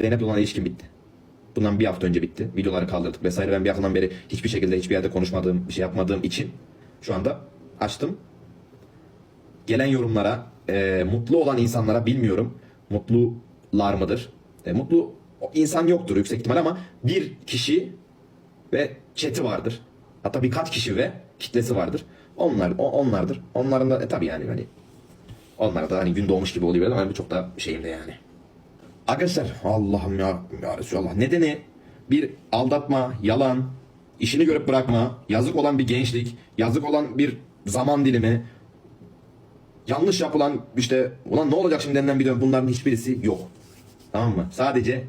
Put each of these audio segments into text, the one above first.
Zeynep'le olan ilişkim bitti. Bundan bir hafta önce bitti. Videoları kaldırdık vesaire. Ben bir haftadan beri hiçbir şekilde hiçbir yerde konuşmadığım, bir şey yapmadığım için şu anda açtım. Gelen yorumlara, e, mutlu olan insanlara bilmiyorum. Mutlular mıdır? E, mutlu insan yoktur yüksek ihtimal ama bir kişi ve chat'i vardır. Hatta birkaç kişi ve kitlesi vardır. Onlar o, onlardır. Onların da e, tabii yani hani onlar da hani gün doğmuş gibi oluyor ama çok da şeyim de yani. Arkadaşlar Allah'ım ya, ya Resulallah nedeni bir aldatma, yalan, işini görüp bırakma, yazık olan bir gençlik, yazık olan bir zaman dilimi, yanlış yapılan işte ulan ne olacak şimdi denilen bir dönem bunların hiçbirisi yok. Tamam mı? Sadece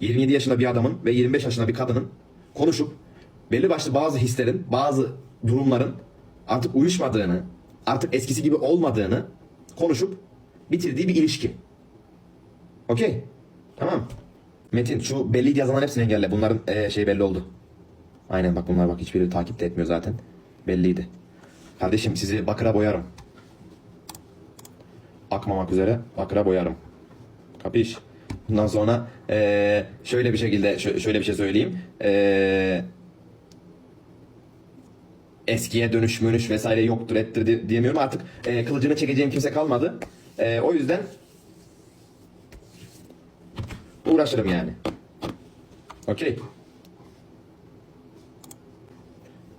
27 yaşında bir adamın ve 25 yaşında bir kadının konuşup belli başlı bazı hislerin, bazı durumların artık uyuşmadığını, artık eskisi gibi olmadığını konuşup bitirdiği bir ilişki. Okey. Tamam. Metin şu belliydi yazanların hepsini engelle. Bunların eee, şey belli oldu. Aynen bak bunlar bak hiçbiri takip de etmiyor zaten. Belliydi. Kardeşim sizi bakıra boyarım. Akmamak üzere bakıra boyarım. Kapış. Bundan sonra eee, şöyle bir şekilde şö- şöyle bir şey söyleyeyim. Eee eskiye dönüş mönüş vesaire yoktur ettir di- diyemiyorum. Artık eee, kılıcını çekeceğim kimse kalmadı. Eee, o yüzden uğraşırım yani. Okey.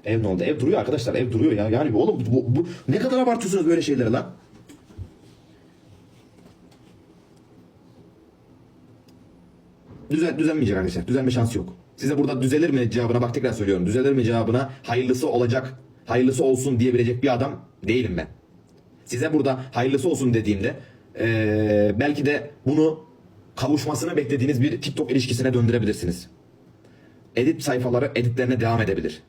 Ev ne oldu? Ev duruyor arkadaşlar. Ev duruyor ya. Yani oğlum bu, bu ne kadar abartıyorsunuz böyle şeyleri lan? Düzel, düzelmeyecek arkadaşlar. Düzelme şansı yok. Size burada düzelir mi cevabına bak tekrar söylüyorum. Düzelir mi cevabına hayırlısı olacak, hayırlısı olsun diyebilecek bir adam değilim ben. Size burada hayırlısı olsun dediğimde eee, belki de bunu kavuşmasını beklediğiniz bir TikTok ilişkisine döndürebilirsiniz. Edit sayfaları editlerine devam edebilir.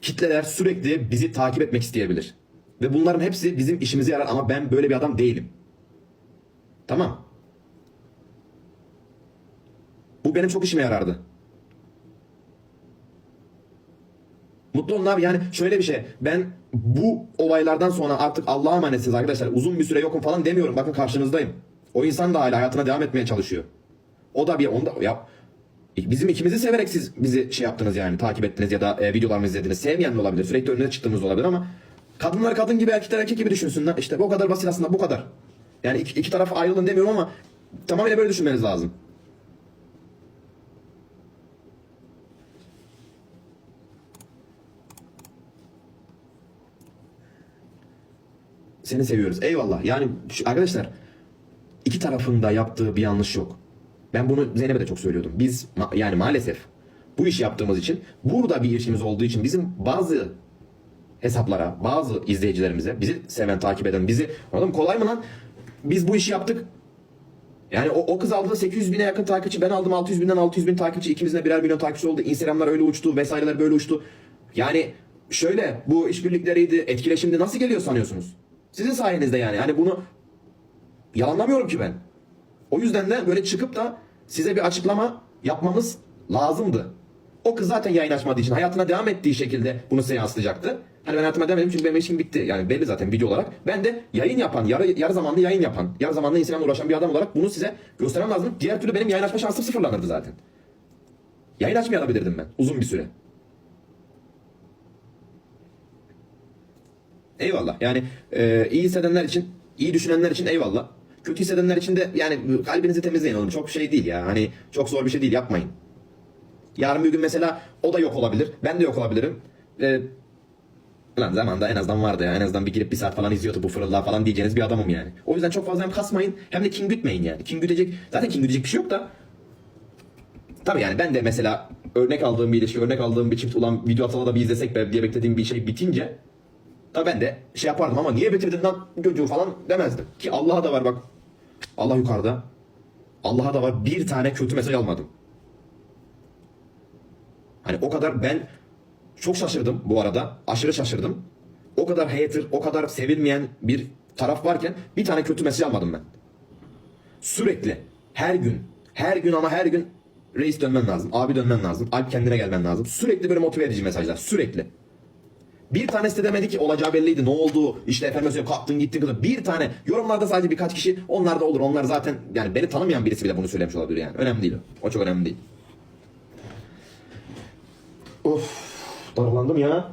Kitleler sürekli bizi takip etmek isteyebilir. Ve bunların hepsi bizim işimize yarar ama ben böyle bir adam değilim. Tamam. Bu benim çok işime yarardı. Mutlu olun abi yani şöyle bir şey. Ben bu olaylardan sonra artık Allah'a emanetsiniz arkadaşlar. Uzun bir süre yokum falan demiyorum. Bakın karşınızdayım. O insan da hala hayatına devam etmeye çalışıyor. O da bir onda ya bizim ikimizi severek siz bizi şey yaptınız yani takip ettiniz ya da e, videolarımızı izlediniz. Sevmeyen de olabilir. Sürekli önüne çıktığımız olabilir ama kadınlar kadın gibi erkekler erkek gibi düşünsünler. İşte bu kadar basit aslında bu kadar. Yani iki, iki taraf ayrılın demiyorum ama tamamıyla böyle düşünmeniz lazım. Seni seviyoruz. Eyvallah. Yani arkadaşlar iki tarafında yaptığı bir yanlış yok. Ben bunu Zeynep'e de çok söylüyordum. Biz ma- yani maalesef bu işi yaptığımız için burada bir işimiz olduğu için bizim bazı hesaplara, bazı izleyicilerimize, bizi seven, takip eden, bizi oğlum kolay mı lan? Biz bu işi yaptık. Yani o, o kız aldı 800 bine yakın takipçi, ben aldım 600 binden 600 bin takipçi, ikimizin de birer milyon takipçi oldu. Instagramlar öyle uçtu, vesaireler böyle uçtu. Yani şöyle bu işbirlikleriydi, etkileşimdi nasıl geliyor sanıyorsunuz? Sizin sayenizde yani. Yani bunu yalanlamıyorum ki ben. O yüzden de böyle çıkıp da size bir açıklama yapmamız lazımdı. O kız zaten yayın açmadığı için hayatına devam ettiği şekilde bunu size yansıtacaktı. Hani ben hayatıma devam edeyim çünkü benim ilişkim bitti. Yani belli zaten video olarak. Ben de yayın yapan, yarı, yarı zamanlı yayın yapan, yarı zamanlı Instagram'la uğraşan bir adam olarak bunu size göstermem lazım. Diğer türlü benim yayın açma şansım sıfırlanırdı zaten. Yayın açmayabilirdim ben uzun bir süre. Eyvallah. Yani e, iyi hissedenler için, iyi düşünenler için eyvallah. Kötü hissedenler için de yani kalbinizi temizleyin oğlum. Çok şey değil ya. Hani çok zor bir şey değil. Yapmayın. Yarın bir gün mesela o da yok olabilir. Ben de yok olabilirim. E, Lan zamanda en azından vardı ya. En azından bir girip bir saat falan izliyordu bu fırıldağı falan diyeceğiniz bir adamım yani. O yüzden çok fazla hem kasmayın hem de kin gütmeyin yani. Kin gütecek, zaten kin gütecek bir şey yok da. Tabii yani ben de mesela örnek aldığım bir ilişki, örnek aldığım bir çift olan video atalım da bir izlesek be diye beklediğim bir şey bitince Tabii ben de şey yapardım ama niye bitirdin lan çocuğu falan demezdim. Ki Allah'a da var bak. Allah yukarıda. Allah'a da var bir tane kötü mesaj almadım. Hani o kadar ben çok şaşırdım bu arada. Aşırı şaşırdım. O kadar hater, o kadar sevilmeyen bir taraf varken bir tane kötü mesaj almadım ben. Sürekli, her gün, her gün ama her gün reis dönmen lazım, abi dönmen lazım, Alp kendine gelmen lazım. Sürekli böyle motive edici mesajlar, sürekli. Bir tanesi de demedi ki olacağı belliydi. Ne oldu? İşte efendim söyleyeyim kalktın gittin kızım. Bir tane. Yorumlarda sadece birkaç kişi. Onlar da olur. Onlar zaten yani beni tanımayan birisi bile bunu söylemiş olabilir yani. Önemli değil o. O çok önemli değil. Of. Darlandım ya.